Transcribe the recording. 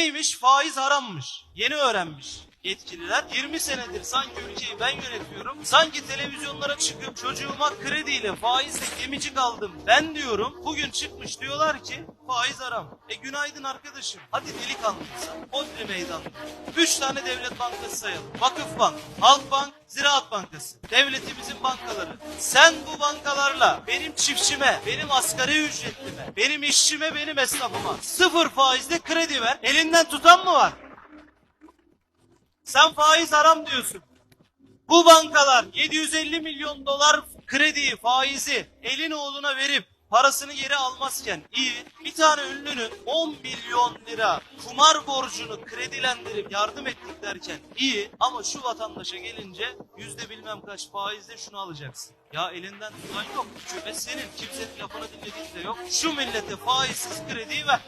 Neymiş? Faiz harammış. Yeni öğrenmiş yetkililer. 20 senedir sanki ülkeyi ben yönetiyorum. Sanki televizyonlara çıkıp çocuğuma krediyle faizle gemicik aldım. Ben diyorum. Bugün çıkmış diyorlar ki faiz haram. E günaydın arkadaşım. Hadi delikanlıysan. Odri meydanlı. 3 tane devlet bankası sayalım. Vakıfbank, Halkbank, Ziraat Bankası. Devletimizin bankaları. Sen bu bankalarla benim çiftçime, benim asgari ücretlime, benim işçime, benim esnafıma sıfır faizle kredi ver. Elinden tutan mı var? Sen faiz haram diyorsun. Bu bankalar 750 milyon dolar krediyi, faizi elin oğluna verip parasını geri almazken iyi. Bir tane ünlünün 10 milyon lira kumar borcunu kredilendirip yardım ettik derken iyi. Ama şu vatandaşa gelince yüzde bilmem kaç faizle şunu alacaksın. Ya elinden tutan yok. Küme senin. Kimsenin lafını dinlediğin de yok. Şu millete faizsiz krediyi ver.